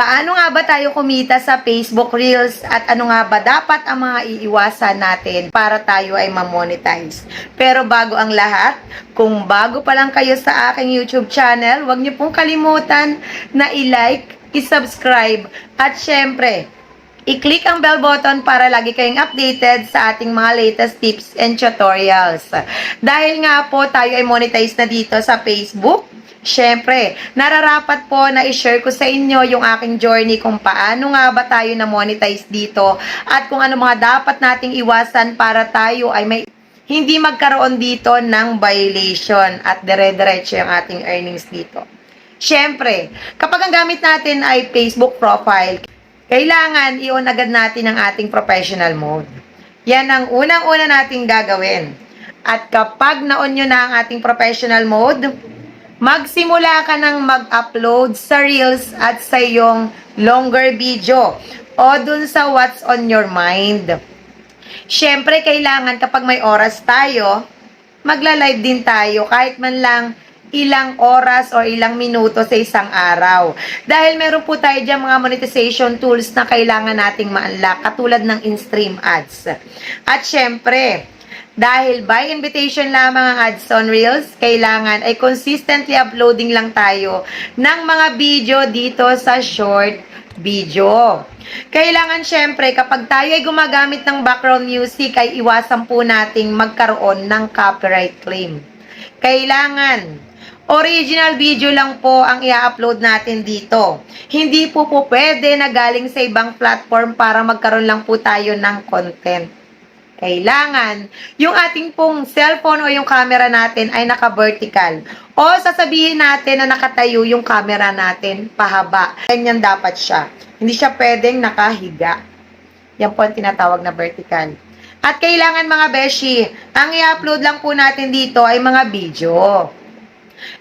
Paano nga ba tayo kumita sa Facebook Reels at ano nga ba dapat ang mga iiwasan natin para tayo ay ma-monetize? Pero bago ang lahat, kung bago pa lang kayo sa aking YouTube channel, huwag niyo pong kalimutan na i-like, i-subscribe at syempre, i-click ang bell button para lagi kayong updated sa ating mga latest tips and tutorials. Dahil nga po tayo ay monetize na dito sa Facebook, Siyempre, nararapat po na i-share ko sa inyo yung aking journey kung paano nga ba tayo na monetize dito at kung ano mga dapat nating iwasan para tayo ay may hindi magkaroon dito ng violation at dire-diretso yung ating earnings dito. Siyempre, kapag ang gamit natin ay Facebook profile, kailangan i-on agad natin ang ating professional mode. Yan ang unang-una nating gagawin. At kapag na-on nyo na ang ating professional mode, magsimula ka ng mag-upload sa Reels at sa iyong longer video o dun sa what's on your mind. Siyempre, kailangan kapag may oras tayo, magla-live din tayo kahit man lang ilang oras o ilang minuto sa isang araw. Dahil meron po tayo dyan mga monetization tools na kailangan nating ma-unlock katulad ng in-stream ads. At syempre, dahil by invitation lamang ang ads on Reels, kailangan ay consistently uploading lang tayo ng mga video dito sa short video. Kailangan syempre kapag tayo ay gumagamit ng background music ay iwasan po nating magkaroon ng copyright claim. Kailangan original video lang po ang i-upload natin dito. Hindi po po pwede na galing sa ibang platform para magkaroon lang po tayo ng content. Kailangan yung ating pong cellphone o yung camera natin ay naka-vertical. O sasabihin natin na nakatayo yung camera natin pahaba. Ganyan dapat siya. Hindi siya pwedeng nakahiga. Yan po ang tinatawag na vertical. At kailangan mga beshi, ang i-upload lang po natin dito ay mga video.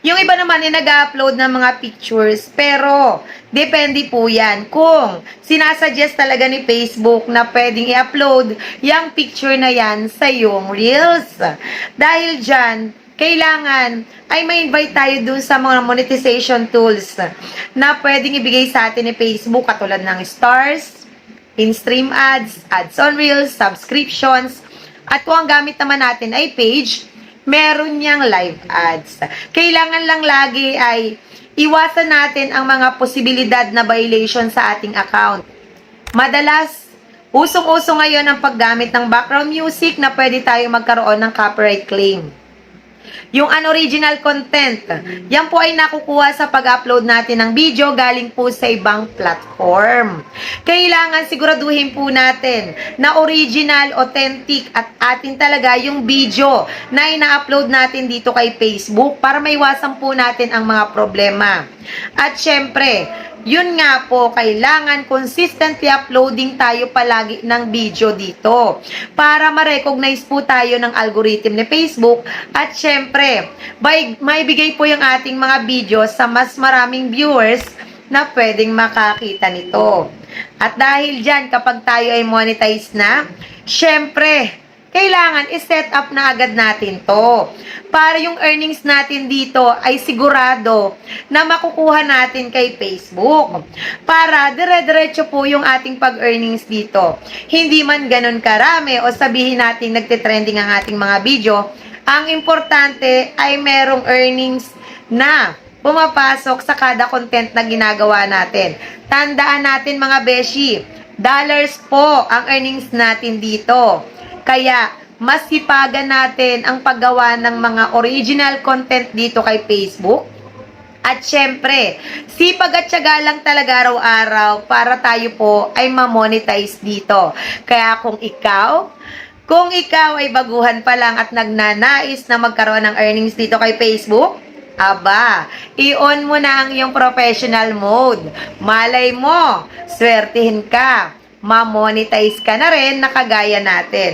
Yung iba naman ay nag-upload ng mga pictures, pero depende po yan kung sinasuggest talaga ni Facebook na pwedeng i-upload yung picture na yan sa yung Reels. Dahil dyan, kailangan ay ma-invite tayo dun sa mga monetization tools na pwedeng ibigay sa atin ni Facebook katulad ng stars, in-stream ads, ads on Reels, subscriptions, at kung ang gamit naman natin ay page, meron niyang live ads. Kailangan lang lagi ay iwasan natin ang mga posibilidad na violation sa ating account. Madalas, usong-uso ngayon ang paggamit ng background music na pwede tayo magkaroon ng copyright claim. Yung unoriginal content, yan po ay nakukuha sa pag-upload natin ng video galing po sa ibang platform. Kailangan siguraduhin po natin na original, authentic at atin talaga yung video na ina-upload natin dito kay Facebook para maiwasan po natin ang mga problema. At syempre, yun nga po, kailangan consistently uploading tayo palagi ng video dito para ma-recognize po tayo ng algorithm ni Facebook at syempre, by, maibigay po yung ating mga video sa mas maraming viewers na pwedeng makakita nito. At dahil dyan, kapag tayo ay monetize na, syempre, kailangan i-set up na agad natin to. Para yung earnings natin dito ay sigurado na makukuha natin kay Facebook. Para dire-diretso po yung ating pag-earnings dito. Hindi man ganun karami o sabihin natin nagtitrending ang ating mga video, ang importante ay merong earnings na pumapasok sa kada content na ginagawa natin. Tandaan natin mga beshi, dollars po ang earnings natin dito. Kaya, mas sipagan natin ang paggawa ng mga original content dito kay Facebook. At syempre, sipag at syaga lang talaga araw-araw para tayo po ay ma-monetize dito. Kaya kung ikaw, kung ikaw ay baguhan pa lang at nagnanais na magkaroon ng earnings dito kay Facebook, aba, i-on mo na ang iyong professional mode. Malay mo, swertihin ka, ma-monetize ka na rin na kagaya natin.